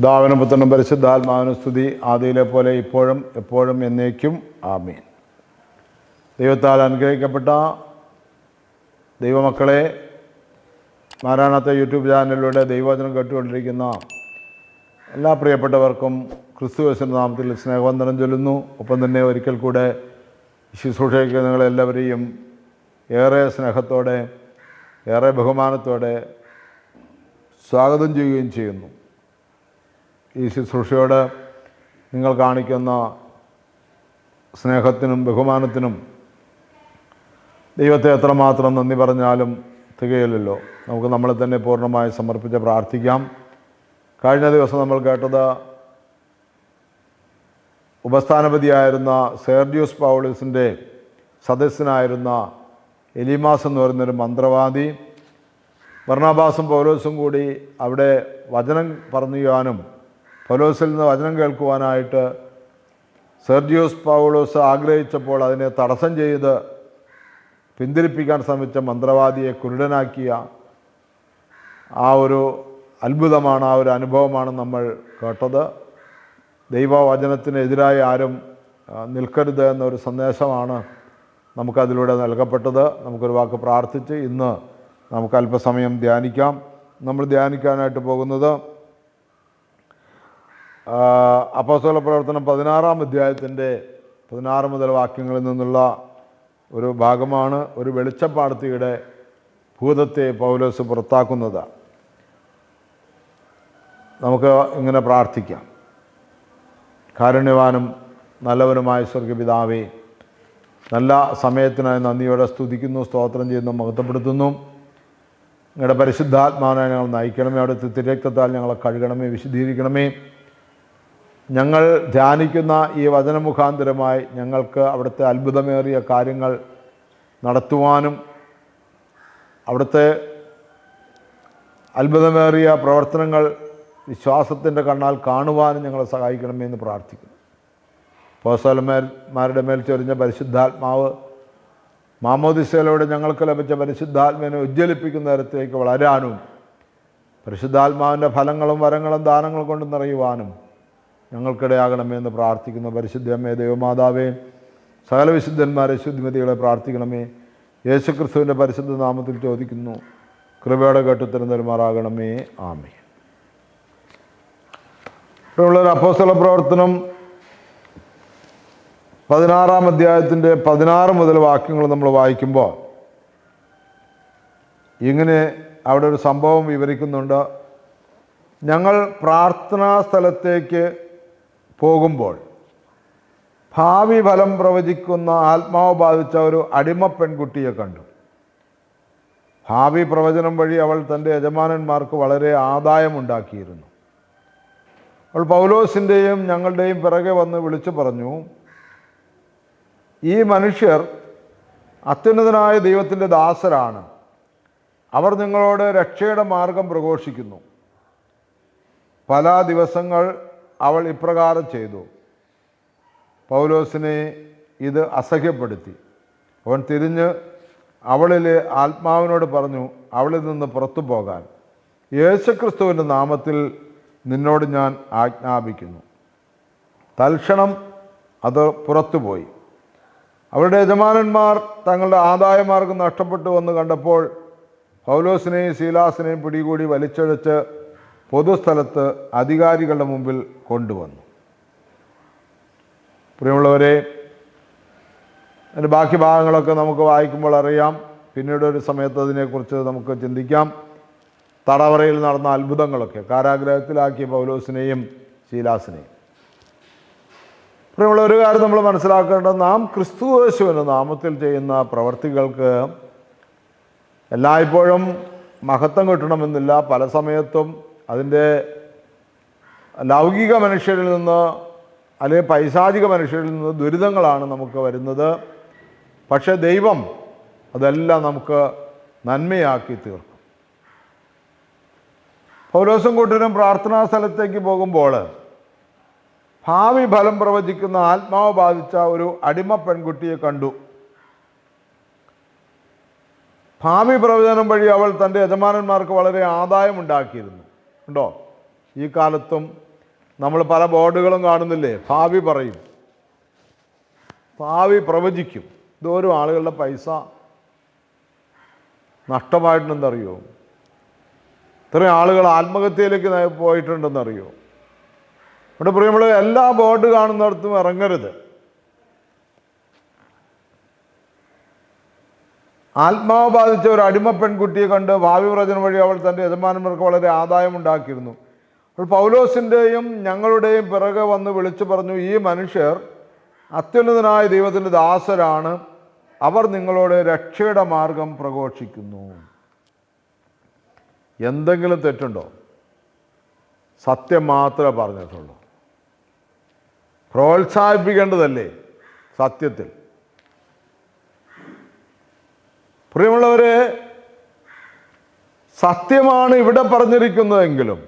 ദാവനും പുത്രനും പരിശുദ്ധാത്മാവിനും സ്തുതി. ആദിയിലെ പോലെ ഇപ്പോഴും എപ്പോഴും എന്നേക്കും. ആമീൻ. ദൈവത്താൽ അനുഗ്രഹിക്കപ്പെട്ട ദൈവമക്കളെ നാരായണത്തെ യൂട്യൂബ് ചാനലിലൂടെ ദൈവവചനം കേട്ടുകൊണ്ടിരിക്കുന്ന എല്ലാ പ്രിയപ്പെട്ടവർക്കും ക്രിസ്തുവസിന്റെ നാമത്തിൽ സ്നേഹവന്ദനം ചൊല്ലുന്നു. ഒപ്പം തന്നെ ഒരിക്കൽ കൂടെ ശുശ്രൂഷയ്ക്ക് നിങ്ങളെല്ലാവരെയും ഏറെ സ്നേഹത്തോടെ ഏറെ ബഹുമാനത്തോടെ സ്വാഗതം ചെയ്യുകയും ചെയ്യുന്നു. ഈ ശുശ്രൂഷയോട് നിങ്ങൾ കാണിക്കുന്ന സ്നേഹത്തിനും ബഹുമാനത്തിനും ദൈവത്തെ എത്രമാത്രം നന്ദി പറഞ്ഞാലും തികയില്ലല്ലോ. നമുക്ക് നമ്മളെ തന്നെ പൂർണമായി സമർപ്പിച്ച് പ്രാർത്ഥിക്കാം. കഴിഞ്ഞ ദിവസം നമ്മൾ കേട്ടത് ഉപസ്ഥാനപതിയായിരുന്ന സെർജിയോസ് പൗളിസിന്റെ സദസ്യനായിരുന്ന എലിമാസ് എന്ന് പറയുന്നൊരു മന്ത്രവാദി ഭർണാബാസും പൗലോസും കൂടി അവിടെ വചനം പറഞ്ഞുവാനും പൗലോസിൽ നിന്ന് വചനം കേൾക്കുവാനായിട്ട് സെർജിയോസ് പൗലോസ് ആഗ്രഹിച്ചപ്പോൾ അതിനെ തടസ്സം ചെയ്ത് പിന്തിരിപ്പിക്കാൻ ശ്രമിച്ച മന്ത്രവാദിയെ കുരുടനാക്കിയ ആ ഒരു അത്ഭുതമാണ് ആ ഒരു അനുഭവമാണ് നമ്മൾ കേട്ടത്. ദൈവവചനത്തിനെതിരായി ആരും നിൽക്കരുത് എന്നൊരു സന്ദേശമാണ് നമുക്കതിലൂടെ നൽകപ്പെട്ടത്. നമുക്കൊരു വാക്ക് പ്രാർത്ഥിച്ച് ഇന്ന് നമുക്ക് അല്പസമയം ധ്യാനിക്കാം. നമ്മൾ ധ്യാനിക്കാനായിട്ട് പോകുന്നത് അപ്പോസ്തല പ്രവർത്തനം പതിനാറാം അധ്യായത്തിന്റെ പതിനാറ് മുതൽ വാക്യങ്ങളിൽ നിന്നുള്ള ഒരു ഭാഗമാണ് ഒരു വെളിച്ചപ്പാടത്തിയുടെ ഭൂതത്തെ പൗലോസ് പുറത്താക്കുന്നത്. നമുക്ക് ഇങ്ങനെ പ്രാർത്ഥിക്കാം. കാരുണ്യവാനും നല്ലവനുമായ സ്വർഗപിതാവേ നല്ല സമയത്തിനായി നന്ദിയോടെ സ്തുതിക്കുന്നു സ്തോത്രം ചെയ്യുന്നു മഹത്വപ്പെടുത്തുന്നു. നിങ്ങളുടെ പരിശുദ്ധാത്മാവിനെ ഞങ്ങൾ നയിക്കണമേ അവിടുത്തെ തിരക്തത്താൽ ഞങ്ങളെ കഴുകണമേ വിശദീകരിക്കണമേ ഞങ്ങൾ ധ്യാനിക്കുന്ന ഈ വചനമുഖാന്തരമായി ഞങ്ങൾക്ക് അവിടുത്തെ അത്ഭുതമേറിയ കാര്യങ്ങൾ നടത്തുവാനും അവിടുത്തെ അത്ഭുതമേറിയ പ്രവർത്തനങ്ങൾ വിശ്വാസത്തിന്റെ കണ്ണാൽ കാണുവാനും ഞങ്ങളെ സഹായിക്കണമെന്ന് പ്രാർത്ഥിക്കുന്നു. പോസലന്മാരുടെ മേൽ ചൊരിഞ്ഞ പരിശുദ്ധാത്മാവ് മാമോദിസയിലൂടെ ഞങ്ങൾക്ക് ലഭിച്ച പരിശുദ്ധാത്മാവിനെ ഉജ്ജ്വലിപ്പിക്കുന്ന തരത്തിലേക്ക് വളരാനും പരിശുദ്ധാത്മാവിന്റെ ഫലങ്ങളും വരങ്ങളും ദാനങ്ങളും കൊണ്ട് നിറയുവാനും ഞങ്ങൾക്കിടയാകണമേ എന്ന് പ്രാർത്ഥിക്കുന്നു പരിശുദ്ധമേ ദൈവമാതാവേ സകല വിശുദ്ധന്മാരെ ശുദ്ധിമതികളെ പ്രാർത്ഥിക്കണമേ. യേശുക്രിസ്തുവിന്റെ പരിശുദ്ധ നാമത്തിൽ ചോദിക്കുന്നു. കൃപയുടെ കേട്ടുത്തരം തരുമാറാകണമേ. ആമേ ഇവിടെയുള്ളൊരു അപ്പോസ്തല പ്രവർത്തനം പതിനാറാം അധ്യായത്തിന്റെ പതിനാറ് മുതൽ വാക്യങ്ങൾ നമ്മൾ വായിക്കുമ്പോൾ ഇങ്ങനെ അവിടെ ഒരു സംഭവം വിവരിക്കുന്നുണ്ട്. ഞങ്ങൾ പ്രാർത്ഥനാ സ്ഥലത്തേക്ക് പോകുമ്പോൾ ഭാവി ഫലം പ്രവചിക്കുന്ന ആത്മാവ് ബാധിച്ച ഒരു അടിമ പെൺകുട്ടിയെ കണ്ടു. ഭാവി പ്രവചനം വഴി അവൾ തന്റെ യജമാനന്മാർക്ക് വളരെ ആദായമുണ്ടാക്കിയിരുന്നു. അവൾ പൗലോസിന്റെയും ഞങ്ങളുടെയും പിറകെ വന്ന് വിളിച്ചു പറഞ്ഞു ഈ മനുഷ്യർ അത്യുന്നതനായ ദൈവത്തിന്റെ ദാസരാണ്. അവർ നിങ്ങളോട് രക്ഷയുടെ മാർഗം പ്രഘോഷിക്കുന്നു. പല ദിവസങ്ങൾ അവൾ ഇപ്രകാരം ചെയ്തു. പൗലോസിനെ ഇത് അസഹ്യപ്പെടുത്തി. അവൻ തിരിഞ്ഞ് അവളിൽ ആത്മാവിനോട് പറഞ്ഞു അവളിൽ നിന്ന് പുറത്തു പോകാൻ. യേശുക്രിസ്തുവിന്റെ നാമത്തിൽ നിന്നോട് ഞാൻ ആജ്ഞാപിക്കുന്നു. തൽക്ഷണം അത് പുറത്തുപോയി അവരുടെ യജമാനന്മാർ തങ്ങളുടെ ആദായമാർഗം നഷ്ടപ്പെട്ടു എന്ന് കണ്ടപ്പോൾ പൗലോസിനെയും ശീലാസിനെയും പിടികൂടി വലിച്ചഴച്ച് പൊതുസ്ഥലത്ത് അധികാരികളുടെ മുമ്പിൽ കൊണ്ടുവന്നു. പ്രിയമുള്ളവരെ അതിന്റെ ബാക്കി ഭാഗങ്ങളൊക്കെ നമുക്ക് വായിക്കുമ്പോൾ അറിയാം. പിന്നീട് ഒരു സമയത്ത് അതിനെക്കുറിച്ച് നമുക്ക് ചിന്തിക്കാം. തടവറയിൽ നടന്ന അത്ഭുതങ്ങളൊക്കെ കാരാഗ്രഹത്തിലാക്കിയ പൗലോസിനെയും ശീലാസിനെയും. പ്രിയമുള്ള ഒരു കാര്യം നമ്മൾ മനസ്സിലാക്കേണ്ടത് നാം ക്രിസ്തു യേശുവിന്റെ നാമത്തിൽ ചെയ്യുന്ന പ്രവർത്തികൾക്ക് എല്ലായ്പ്പോഴും മഹത്വം കിട്ടണമെന്നില്ല. പല സമയത്തും അതിന്റെ ലൗകിക മനുഷ്യരിൽ നിന്ന് അല്ലെങ്കിൽ പൈശാചിക മനുഷ്യരിൽ നിന്ന് ദുരിതങ്ങളാണ് നമുക്ക് വരുന്നത്. പക്ഷേ ദൈവം അതെല്ലാം നമുക്ക് നന്മയാക്കി തീർക്കും. പൗലോസും കൂട്ടരും പ്രാർത്ഥനാ സ്ഥലത്തേക്ക് പോകുമ്പോൾ ഭാവി ഫലം പ്രവചിക്കുന്ന ആത്മാവ് ബാധിച്ച ഒരു അടിമ പെൺകുട്ടിയെ കണ്ടു. ഭാവി പ്രവചനം വഴി അവൾ തന്റെ യജമാനന്മാർക്ക് വളരെ ആദായം ഉണ്ടാക്കിയിരുന്നു ഉണ്ടോ? ഈ കാലത്തും നമ്മൾ പല ബോർഡുകളും കാണുന്നില്ലേ? ഭാവി പറയും. ഭാവി പ്രവചിക്കും. ഇതോരോ ആളുകളുടെ പൈസ നഷ്ടമായിട്ടുണ്ടെന്നറിയോ? ഇത്രയും ആളുകൾ ആത്മഹത്യയിലേക്ക് പോയിട്ടുണ്ടെന്നറിയോ? ഇവിടെ പ്രിയമുള്ള എല്ലാ ബോർഡ് കാണുന്നിടത്തും ഇറങ്ങരുത്. ആത്മാവ് ബാധിച്ച ഒരു അടിമ പെൺകുട്ടിയെ കണ്ട് ഭാവി പ്രചനം വഴി അവൾ തന്റെ യജമാനന്മാർക്ക് വളരെ ആദായമുണ്ടാക്കിയിരുന്നു. അപ്പോൾ പൗലോസിന്റെയും ഞങ്ങളുടെയും പിറകെ വന്ന് വിളിച്ചു പറഞ്ഞു ഈ മനുഷ്യർ അത്യുന്നതനായ ദൈവത്തിന്റെ ദാസരാണ്. അവർ നിങ്ങളോട് രക്ഷയുടെ മാർഗം പ്രഘോഷിക്കുന്നു. എന്തെങ്കിലും തെറ്റുണ്ടോ? സത്യം മാത്രമേ പറഞ്ഞിട്ടുള്ളൂ. പ്രോത്സാഹിപ്പിക്കേണ്ടതല്ലേ സത്യത്തിൽ? പ്രിയമുള്ളവരെ സത്യമാണ് ഇവിടെ പറഞ്ഞിരിക്കുന്നതെങ്കിലും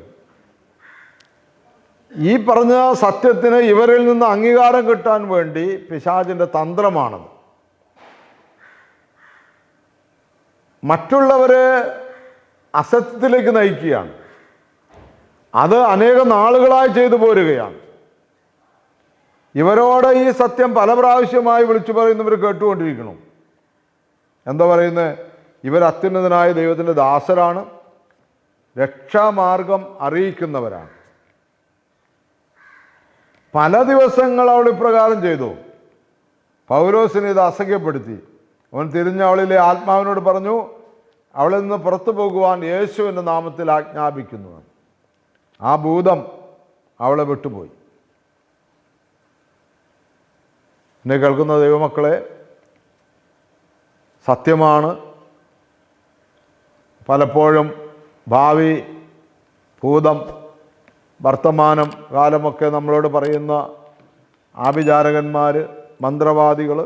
ഈ പറഞ്ഞ സത്യത്തിന് ഇവരിൽ നിന്ന് അംഗീകാരം കിട്ടാൻ വേണ്ടി പിശാചിന്റെ തന്ത്രമാണത്. മറ്റുള്ളവരെ അസത്യത്തിലേക്ക് നയിക്കുകയാണ്. അത് അനേക നാളുകളായി ചെയ്തു പോരുകയാണ്. ഇവരോട് ഈ സത്യം പല പ്രാവശ്യമായി വിളിച്ചു പറയുന്നവർ കേട്ടുകൊണ്ടിരിക്കണം എന്താ പറയുന്നത് ഇവർ അത്യുന്നതനായ ദൈവത്തിന്റെ ദാസരാണ്. രക്ഷാമാർഗം അറിയിക്കുന്നവരാണ്. പല ദിവസങ്ങൾ അവൾ ഇപ്രകാരം ചെയ്തു. പൗരോസിനെ ഇത് അസഖ്യപ്പെടുത്തി അവൻ തിരിഞ്ഞ അവളിലെ ആത്മാവിനോട് പറഞ്ഞു അവളിൽ നിന്ന് പുറത്തു പോകുവാൻ യേശുവിന്റെ നാമത്തിൽ ആജ്ഞാപിക്കുന്നു. ആ ഭൂതം അവളെ വിട്ടുപോയി. എന്നെ കേൾക്കുന്ന ദൈവമക്കളെ സത്യമാണ്. പലപ്പോഴും ഭാവി ഭൂതം വർത്തമാനം കാലമൊക്കെ നമ്മളോട് പറയുന്ന ആഭിചാരകന്മാർ മന്ത്രവാദികൾ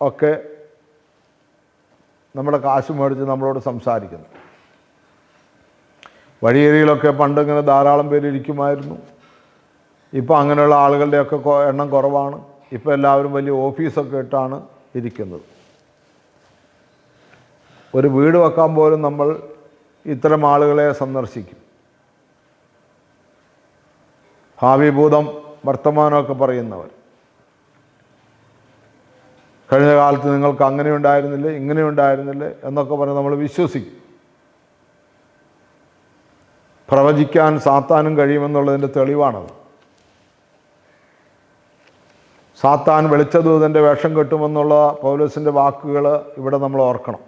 ഒക്കെ നമ്മുടെ കാശ് മേടിച്ച് നമ്മളോട് സംസാരിക്കുന്നു. വഴിയേരിയിലൊക്കെ പണ്ടിങ്ങനെ ധാരാളം പേര് ഇരിക്കുമായിരുന്നു. ഇപ്പോൾ അങ്ങനെയുള്ള ആളുകളുടെയൊക്കെ എണ്ണം കുറവാണ്. ഇപ്പോൾ എല്ലാവരും വലിയ ഓഫീസൊക്കെ ഇട്ടാണ് ഇരിക്കുന്നത്. ഒരു വീട് വെക്കാൻ പോലും നമ്മൾ ഇത്തരം ആളുകളെ സന്ദർശിക്കും. ഭാവിഭൂതം വർത്തമാനമൊക്കെ പറയുന്നവർ. കഴിഞ്ഞ കാലത്ത് നിങ്ങൾക്ക് അങ്ങനെ ഉണ്ടായിരുന്നില്ലേ ഇങ്ങനെ ഉണ്ടായിരുന്നില്ലേ എന്നൊക്കെ പറഞ്ഞ് നമ്മൾ വിശ്വസിക്കും. പ്രവചിക്കാൻ സാത്താനും കഴിയുമെന്നുള്ളതിന്റെ തെളിവാണത്. സാത്താൻ വെളിച്ചദൂതന്റെ വേഷം കെട്ടുമെന്നുള്ള പൗലോസിന്റെ വാക്കുകൾ ഇവിടെ നമ്മൾ ഓർക്കണം.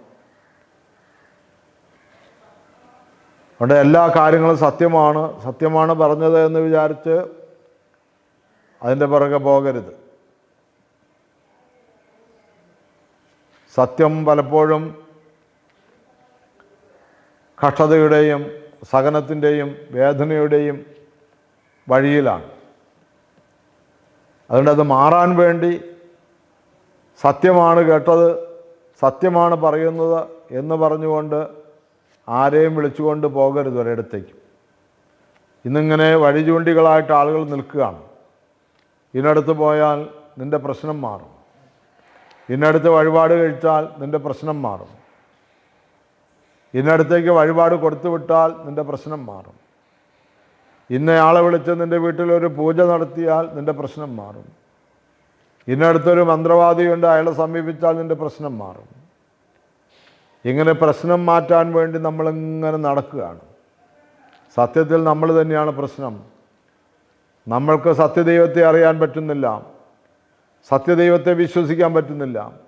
അതുകൊണ്ട് എല്ലാ കാര്യങ്ങളും സത്യമാണ്. സത്യമാണ് പറഞ്ഞത് എന്ന് വിചാരിച്ച് അതിന്റെ പുറകെ പോകരുത്. സത്യം പലപ്പോഴും കഷ്ടതയുടെയും സഹനത്തിന്റെയും വേദനയുടെയും വഴിയിലാണ്. അതുകൊണ്ട് അത് മാറാൻ വേണ്ടി സത്യമാണ് കേട്ടത് സത്യമാണ് പറയുന്നത് എന്ന് പറഞ്ഞുകൊണ്ട് ആരെയും വിളിച്ചുകൊണ്ട് പോകരുത് ഒരിടത്തേക്ക്. ഇന്നിങ്ങനെ വഴി ചൂണ്ടികളായിട്ട് ആളുകൾ നിൽക്കുകയാണ്. ഇതിനടുത്ത് പോയാൽ നിന്റെ പ്രശ്നം മാറും. ഇന്നടുത്ത് വഴിപാട് കഴിച്ചാൽ നിന്റെ പ്രശ്നം മാറും. ഇന്നടുത്തേക്ക് വഴിപാട് കൊടുത്തു വിട്ടാൽ നിന്റെ പ്രശ്നം മാറും. ഇന്നയാളെ വിളിച്ച് നിന്റെ വീട്ടിലൊരു പൂജ നടത്തിയാൽ നിന്റെ പ്രശ്നം മാറും. ഇന്നടുത്തൊരു മന്ത്രവാദിയുണ്ട് അയാളെ സമീപിച്ചാൽ നിന്റെ പ്രശ്നം മാറും. ഇങ്ങനെ പ്രശ്നം മാറ്റാൻ വേണ്ടി നമ്മളിങ്ങനെ നടക്കുകയാണ്. സത്യത്തിൽ നമ്മൾ തന്നെയാണ് പ്രശ്നം. നമ്മൾക്ക് സത്യദൈവത്തെ അറിയാൻ പറ്റുന്നില്ല. സത്യദൈവത്തെ വിശ്വസിക്കാൻ പറ്റുന്നില്ല.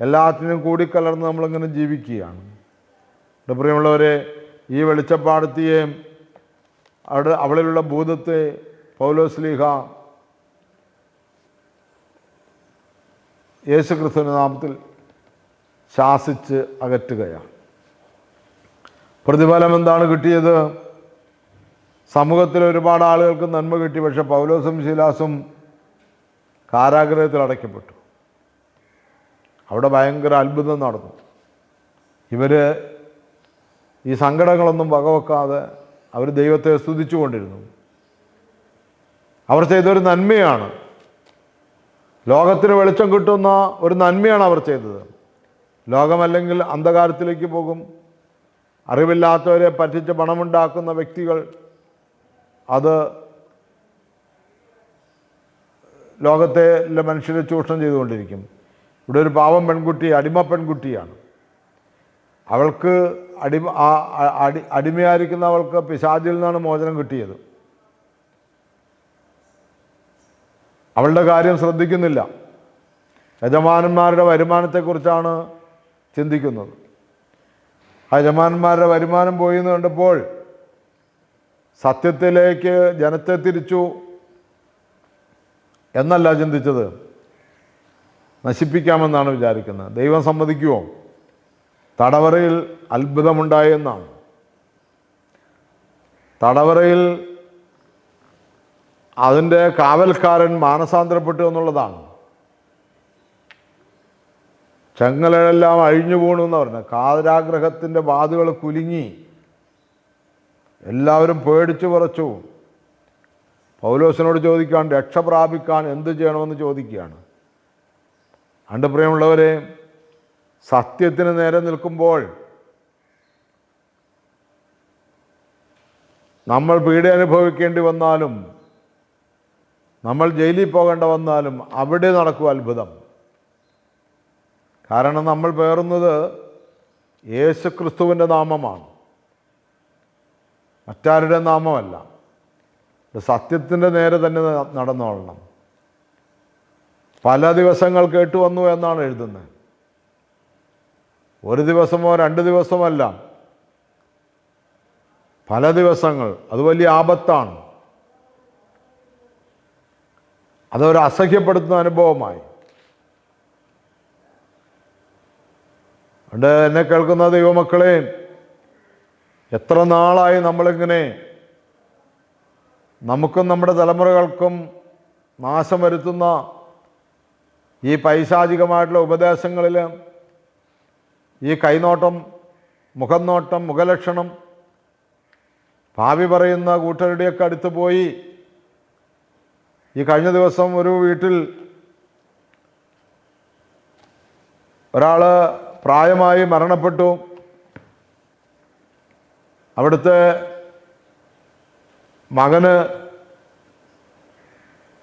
എല്ലാത്തിനും കൂടിക്കലർന്ന് നമ്മളിങ്ങനെ ജീവിക്കുകയാണ്. പ്രിയമുള്ളവരെ ഈ വെളിച്ചപ്പാടത്തിയെയും അവിടെ അവളിലുള്ള ഭൂതത്തെ പൗലോസ്ലീഹ യേശുക്രിസ്തുവിന്റെ നാമത്തിൽ ശാസിച്ച് അകറ്റുകയാണ്. പ്രതിഫലം എന്താണ് കിട്ടിയത്? സമൂഹത്തിൽ ഒരുപാട് ആളുകൾക്ക് നന്മ കിട്ടി പക്ഷെ പൗലോസും ശീലാസും കാരാഗ്രഹത്തിൽ അടയ്ക്കപ്പെട്ടു. അവിടെ ഭയങ്കര അത്ഭുതം നടന്നു. ഇവർ ഈ സങ്കടങ്ങളൊന്നും വകവെക്കാതെ അവർ ദൈവത്തെ സ്തുതിച്ചുകൊണ്ടിരുന്നു. അവർ ചെയ്തൊരു നന്മയാണ്. ലോകത്തിന് വെളിച്ചം കിട്ടുന്ന ഒരു നന്മയാണ് അവർ ചെയ്തത്. ലോകമല്ലെങ്കിൽ അന്ധകാരത്തിലേക്ക് പോകും. അറിവില്ലാത്തവരെ പറ്റിച്ച് പണമുണ്ടാക്കുന്ന വ്യക്തികൾ അത് ലോകത്തെ മനുഷ്യരെ ചൂഷണം ചെയ്തുകൊണ്ടിരിക്കും. ഇവിടെ ഒരു പാവം പെൺകുട്ടി അടിമ പെൺകുട്ടിയാണ്. അവൾക്ക് അടിമ അടി അടിമയായിരിക്കുന്ന അവൾക്ക് പിശാചിൽ നിന്നാണ് മോചനം കിട്ടിയത്. അവളുടെ കാര്യം ശ്രദ്ധിക്കുന്നില്ല. യജമാനന്മാരുടെ വരുമാനത്തെക്കുറിച്ചാണ് ചിന്തിക്കുന്നത്. ആ യജമാനന്മാരുടെ വരുമാനം പോയി എന്ന് കണ്ടപ്പോൾ സത്യത്തിലേക്ക് ജനത്തെ തിരിച്ചു എന്നല്ല ചിന്തിച്ചത്. നശിപ്പിക്കാമെന്നാണ് വിചാരിക്കുന്നത്. ദൈവം സമ്മതിക്കുമോ തടവറയിൽ അത്ഭുതമുണ്ടായി എന്നാണ്. തടവറയിൽ അതിന്റെ കാവൽക്കാരൻ മാനസാന്തരപ്പെട്ടു എന്നുള്ളതാണ്. ചങ്ങലകളെല്ലാം അഴിഞ്ഞു പോണു എന്ന് പറഞ്ഞു. കാതരാഗ്രഹത്തിന്റെ വാതുകൾ കുലുങ്ങി. എല്ലാവരും പേടിച്ചു പറച്ചു പൗലോസിനോട് ചോദിക്കാൻ രക്ഷ പ്രാപിക്കാൻ എന്ത് ചെയ്യണമെന്ന് ചോദിക്കുകയാണ്. അണ്ട് പ്രിയമുള്ളവരെ സത്യത്തിന് നേരെ നിൽക്കുമ്പോൾ നമ്മൾ പീഡ അനുഭവിക്കേണ്ടി വന്നാലും നമ്മൾ ജയിലിൽ പോകേണ്ട വന്നാലും അവിടെ നടക്കും അത്ഭുതം. കാരണം നമ്മൾ പേറുന്നത് യേശു ക്രിസ്തുവിന്റെ നാമമാണ്. മറ്റാരുടെ നാമമല്ല. സത്യത്തിന്റെ നേരെ തന്നെ നടന്നോളണം. പല ദിവസങ്ങൾ കേട്ടു വന്നു എന്നാണ് എഴുതുന്നത്. ഒരു ദിവസമോ രണ്ട് ദിവസമല്ല. പല ദിവസങ്ങൾ. അത് വലിയ ആപത്താണ്. അതൊരു അസഹ്യപ്പെടുത്തുന്ന അനുഭവമായി. അതുകൊണ്ട് എന്നെ കേൾക്കുന്ന ദൈവമക്കളെ എത്ര നാളായി നമ്മളിങ്ങനെ നമുക്കും നമ്മുടെ തലമുറകൾക്കും നാശം വരുത്തുന്ന ഈ പൈശാചികമായിട്ടുള്ള ഉപദേശങ്ങളിൽ ഈ കൈനോട്ടം മുഖം നോട്ടം മുഖലക്ഷണം ഭാവി പറയുന്ന കൂട്ടരുടെയൊക്കെ അടുത്ത് പോയി ഈ കഴിഞ്ഞ ദിവസം ഒരു വീട്ടിൽ ഒരാൾ പ്രായമായി മരണപ്പെട്ടു. അവിടുത്തെ മകന്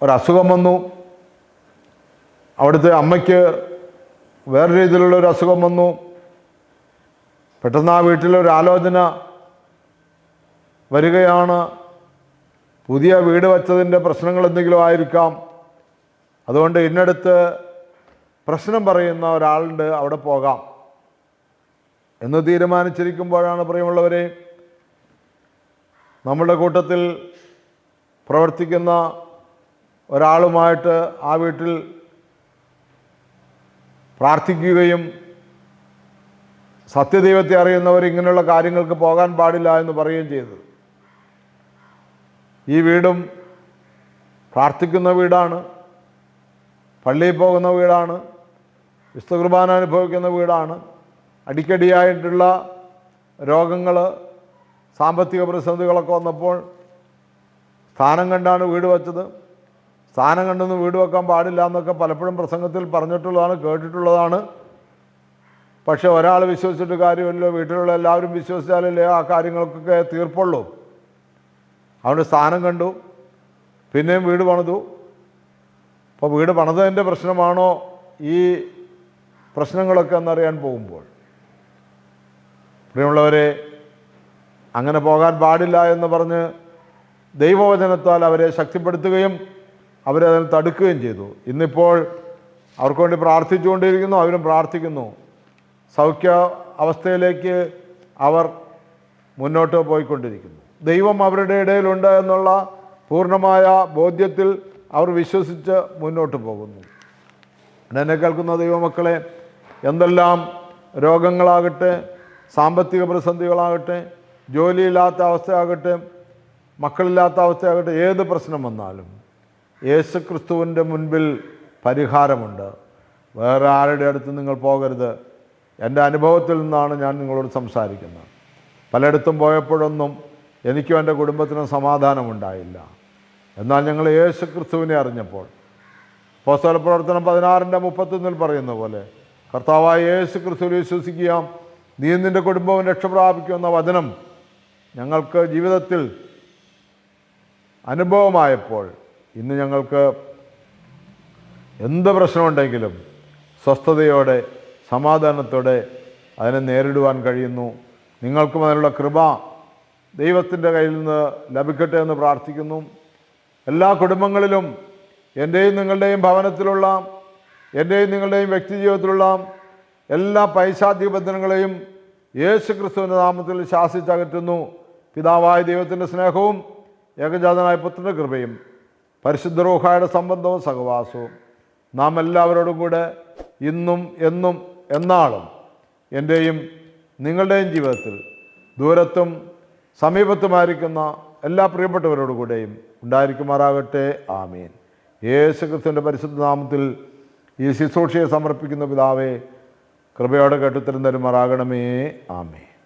ഒരസുഖം വന്നു. അവിടുത്തെ അമ്മയ്ക്ക് വേറെ രീതിയിലുള്ള ഒരു അസുഖം വന്നു. പെട്ടെന്ന് ആ വീട്ടിലൊരു ആലോചന വരികയാണ്. പുതിയ വീട് വച്ചതിന്റെ പ്രശ്നങ്ങൾ എന്തെങ്കിലും ആയിരിക്കാം. അതുകൊണ്ട് ഇന്നടുത്ത് പ്രശ്നം പറയുന്ന ഒരാളുണ്ട് അവിടെ പോകാം. എന്ന് തീരുമാനിച്ചിരിക്കുമ്പോഴാണ് പ്രിയമുള്ളവരെ നമ്മുടെ കൂട്ടത്തിൽ പ്രവർത്തിക്കുന്ന ഒരാളുമായിട്ട് ആ വീട്ടിൽ പ്രാർത്ഥിക്കുകയും സത്യദൈവത്തെ അറിയുന്നവർ ഇങ്ങനെയുള്ള കാര്യങ്ങൾക്ക് പോകാൻ പാടില്ല എന്ന് പറയുകയും ചെയ്തത്. ഈ വീടും പ്രാർത്ഥിക്കുന്ന വീടാണ് പള്ളിയിൽ പോകുന്ന വീടാണ് വിശ്വകുർബാന കുർബാന അനുഭവിക്കുന്ന വീടാണ്. അടിക്കടിയായിട്ടുള്ള രോഗങ്ങൾ സാമ്പത്തിക പ്രതിസന്ധികളൊക്കെ വന്നപ്പോൾ സ്ഥാനം കണ്ടാണ് വീട് വച്ചത്. സ്ഥാനം കണ്ടൊന്നും വീട് വെക്കാൻ പാടില്ല എന്നൊക്കെ പലപ്പോഴും പ്രസംഗത്തിൽ പറഞ്ഞിട്ടുള്ളതാണ് കേട്ടിട്ടുള്ളതാണ്. പക്ഷെ ഒരാൾ വിശ്വസിച്ചിട്ട് കാര്യമില്ല വീട്ടിലുള്ള എല്ലാവരും വിശ്വസിച്ചാലല്ലേ ആ കാര്യങ്ങൾക്കൊക്കെ തീർപ്പുള്ളൂ. അതുകൊണ്ട് സ്ഥാനം കണ്ടു പിന്നെയും വീട് പണിതു. അപ്പോൾ വീട് പണിതതിന്റെ പ്രശ്നമാണോ ഈ പ്രശ്നങ്ങളൊക്കെ എന്നറിയാൻ പോകുമ്പോൾ? പ്രിയമുള്ളവരെ അങ്ങനെ പോകാൻ പാടില്ല എന്ന് പറഞ്ഞ് ദൈവവചനത്താൽ അവരെ ശക്തിപ്പെടുത്തുകയും അവരെ അതിൽ തടുക്കുകയും ചെയ്തു. ഇന്നിപ്പോൾ അവർക്ക് വേണ്ടി പ്രാർത്ഥിച്ചുകൊണ്ടിരിക്കുന്നു അവരും പ്രാർത്ഥിക്കുന്നു. സൗഖ്യ അവസ്ഥയിലേക്ക് അവർ മുന്നോട്ട് പോയിക്കൊണ്ടിരിക്കുന്നു. ദൈവം അവരുടെ ഇടയിലുണ്ട് എന്നുള്ള പൂർണമായ ബോധ്യത്തിൽ അവർ വിശ്വസിച്ച് മുന്നോട്ട് പോകുന്നു. എന്നെ കേൾക്കുന്ന ദൈവമക്കളെ എന്തെല്ലാം രോഗങ്ങളാകട്ടെ സാമ്പത്തിക പ്രതിസന്ധികളാകട്ടെ ജോലിയില്ലാത്ത അവസ്ഥയാകട്ടെ മക്കളില്ലാത്ത അവസ്ഥയാകട്ടെ ഏത് പ്രശ്നം വന്നാലും യേശു ക്രിസ്തുവിന്റെ മുൻപിൽ പരിഹാരമുണ്ട്. വേറെ ആരുടെ അടുത്ത് നിങ്ങൾ പോകരുത്. എന്റെ അനുഭവത്തിൽ നിന്നാണ് ഞാൻ നിങ്ങളോട് സംസാരിക്കുന്നത്. പലയിടത്തും പോയപ്പോഴൊന്നും എനിക്കും എന്റെ കുടുംബത്തിനും സമാധാനമുണ്ടായില്ല. എന്നാൽ ഞങ്ങൾ യേശു ക്രിസ്തുവിനെ അറിഞ്ഞപ്പോൾ പോസ്റ്റൽ പ്രവർത്തനം പതിനാറിന്റെ മുപ്പത്തൊന്നിൽ പറയുന്ന പോലെ കർത്താവായ യേശു ക്രിസ്തുവിൽ വിശ്വസിക്കുക നീ നിന്റെ കുടുംബവും രക്ഷപ്രാപിക്കുമെന്ന വചനം ഞങ്ങൾക്ക് ജീവിതത്തിൽ അനുഭവമായപ്പോൾ ഇന്ന് ഞങ്ങൾക്ക് എന്ത് പ്രശ്നമുണ്ടെങ്കിലും സ്വസ്ഥതയോടെ സമാധാനത്തോടെ അതിനെ നേരിടുവാൻ കഴിയുന്നു. നിങ്ങൾക്കും അതിനുള്ള കൃപ ദൈവത്തിന്റെ കയ്യിൽ നിന്ന് ലഭിക്കട്ടെ എന്ന് പ്രാർത്ഥിക്കുന്നു. എല്ലാ കുടുംബങ്ങളിലും എന്റെയും നിങ്ങളുടെയും ഭവനത്തിലുള്ള എന്റെയും നിങ്ങളുടെയും വ്യക്തി ജീവിതത്തിലുള്ള എല്ലാ പൈശാചിക ബന്ധനങ്ങളെയും യേശു ക്രിസ്തുവിന്റെ നാമത്തിൽ ശാസിച്ചകറ്റുന്നു. പിതാവായ ദൈവത്തിന്റെ സ്നേഹവും ഏകജാതനായ പുത്രന്റെ കൃപയും പരിശുദ്ധ റൂഹായുടെ സംബന്ധവും സഹവാസവും നാം എല്ലാവരോടും കൂടെ ഇന്നും എന്നും എന്നാളും എന്റെയും നിങ്ങളുടെയും ജീവിതത്തിൽ ദൂരത്തും സമീപത്തുമായിരിക്കുന്ന എല്ലാ പ്രിയപ്പെട്ടവരോടു കൂടെയും ഉണ്ടായിരിക്കുമാറാകട്ടെ. ആമീൻ. യേശു ക്രിസ്തുവിന്റെ പരിശുദ്ധ നാമത്തിൽ ഈ ശുശ്രൂഷയെ സമർപ്പിക്കുന്ന പിതാവേ കൃപയോടെ കേട്ടുത്തരം തരുമാറാകണമേ ആമേ